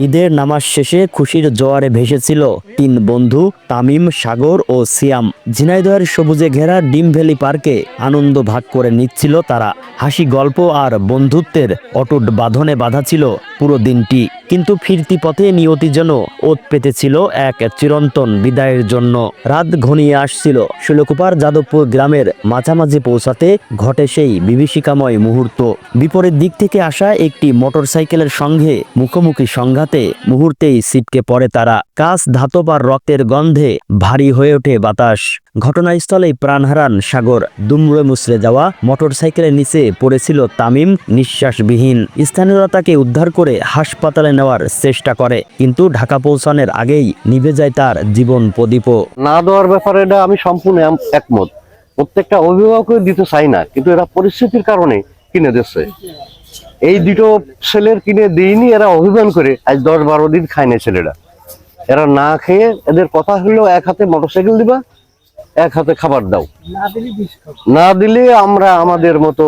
ঈদের নামাজ শেষে খুশির জোয়ারে ভেসেছিল তিন বন্ধু, তামিম, সাগর ও সিয়াম। ঝিনাইদয়ের সবুজে ঘেরা ডিম ভ্যালি পার্কে আনন্দ ভাগ করে নিচ্ছিল তারা। হাসি গল্প আর বন্ধুত্বের অটুট বাঁধনে বাধা ছিল পুরো দিনটি। কিন্তু ফিরতি পথে নিয়তি যেন ওত পেতেছিল এক চিরন্তন বিদায়ের জন্য। রাত ঘনিয়ে আসছিল। শিলকুপার যাদবপুর গ্রামের মাঝামাঝি পৌঁছাতে ঘটে সেই বিভীষিকাময় মুহূর্ত। বিপরীত দিক থেকে আসা একটি মোটরসাইকেলের সঙ্গে মুখোমুখি সংঘাতে মুহূর্তেই ছিটকে পড়ে তারা। কাঁচ ধাতব আর রক্তের গন্ধে ভারী হয়ে ওঠে বাতাস। ঘটনাস্থলেই প্রাণ হারান সাগর। দুমড়ে মুচড়ে যাওয়া মোটরসাইকেলের নিচে পড়েছিল তামিম, নিঃশ্বাসবিহীন। স্থানীয়রা তাকে উদ্ধার করে হাসপাতালে নেওয়ার চেষ্টা করে, কিন্তু ঢাকা পৌঁছানোর আগেই নিভে যায় তার জীবন প্রদীপ না দেওয়ার ব্যাপারে এটা আমি সম্পূর্ণ একমত। প্রত্যেকটা অভিভাবকই দিতে চাই না, কিন্তু এরা পরিস্থিতির কারণে কিনে দিচ্ছে এই দুটো ছেলের কিনে দিইনি এরা অভিমান করে আজ দশ বারো দিন খায় না ছেলেরা। এরা না খেয়ে এদের কথা হলো এক হাতে মোটরসাইকেল দিবা এক হাতে খাবার দাও। না দিলে আমরা আমাদের মতো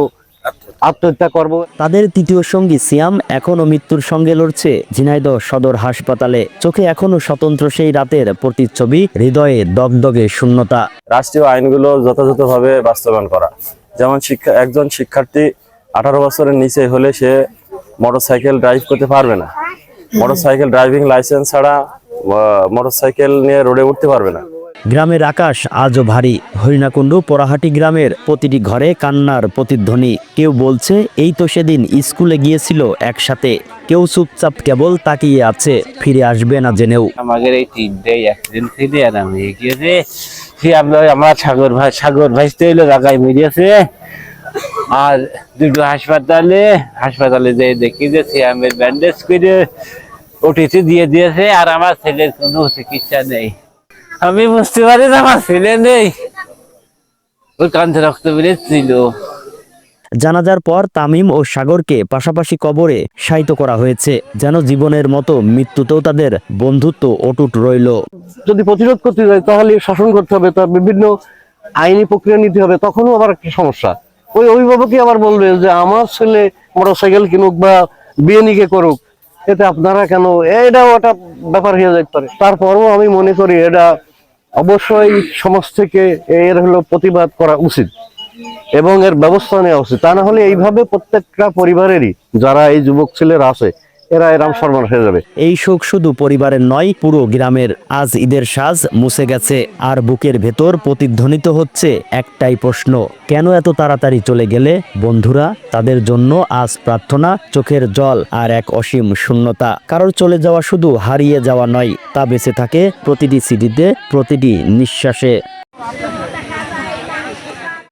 আত্মহত্যা। করব। তাদের তৃতীয় সঙ্গী সিয়াম এখনও মৃত্যুর সঙ্গে লড়ছে ঝিনাইদহ সদর হাসপাতালে। চোখে এখনও স্বতন্ত্র সেই রাতের প্রতিচ্ছবি হৃদয়ে দগদগে শূন্যতা। রাষ্ট্রীয় আইনগুলো যথাযথভাবে বাস্তবায়ন করা। যেমন শিক্ষা একজন শিক্ষার্থী আঠারো বছরের নিচে হলে সে মোটরসাইকেল ড্রাইভ করতে পারবে না। মোটরসাইকেল ড্রাইভিং লাইসেন্স ছাড়া মোটরসাইকেল নিয়ে রোডে উঠতে পারবে না। গ্রামের আকাশ আজও ভারী। হরিণাকুণ্ডু, পোড়াহাটি গ্রামের প্রতিটি ঘরে কান্নার প্রতিধ্বনি। কেউ বলছে, এই তো সেদিন স্কুলে গিয়েছিল একসাথে। কেউ চুপচাপ কেবল তাকিয়ে আছে, ফিরে আসবে না জেনেও। আমাদের এই তিনটেই অ্যাক্সিডেন্ট থেকে আরাম হয়ে গিয়েছে সে আপনার আমার সাগর ভাই, সাগর ভাইতে হইল জায়গায় মেরিয়েছে আর দুটো হাসপাতালে হাসপাতালে যে দেখি যে সে আমি ব্যান্ডেজ করে ওটিতে দিয়ে দিয়েছে, আর আমার ছেলের কোনো চিকিৎসা নেই। আমি বুঝতে পারি যে আমার ছেলে নেই। ওর কান্তে রক্ত বেরিয়েছিল জানাজার পর তামিম ও সাগরকে পাশাপাশি কবরে শায়িত করা হয়েছে যেন জীবনের মতো মৃত্যুতেও তাদের বন্ধুত্ব অটুট রইল। যদি প্রতিরোধ করতে যায় তাহলে শাসন করতে হবে তার বিভিন্ন আইনি প্রক্রিয়া নিতে হবে তখনও আবার একটা সমস্যা। ওই অভিভাবকই আবার বলবে যে আমার ছেলে মোটরসাইকেল কিনুক বা বিয়ে নিকে করুক এতে আপনারা কেন? এটাও একটা ব্যাপার হয়ে যেতে পারে। তারপরও আমি মনে করি এটা অবশ্যই সমাজ থেকে এর হলো প্রতিবাদ করা উচিত এবং এর ব্যবস্থা নেওয়া উচিত। তা না হলে এইভাবে প্রত্যেকটা পরিবারেরই, যারা এই যুবক ছেলেরা আছে এরা এরাম সর্বনাশ হয়ে যাবে। এই শোক শুধু পরিবারের নয়, পুরো গ্রামের আজ ঈদের সাজ মুছে গেছে। আর বুকের ভেতর প্রতিধ্বনিত হচ্ছে একটাই প্রশ্ন, কেন এত তাড়াতাড়ি চলে গেলে? বন্ধুরা, তাদের জন্য আজ প্রার্থনা, চোখের জল আর এক অসীম শূন্যতা। কারোর চলে যাওয়া শুধু হারিয়ে যাওয়া নয়, তা বেঁচে থাকে প্রতিটি সিটিতে প্রতিটি নিঃশ্বাসে।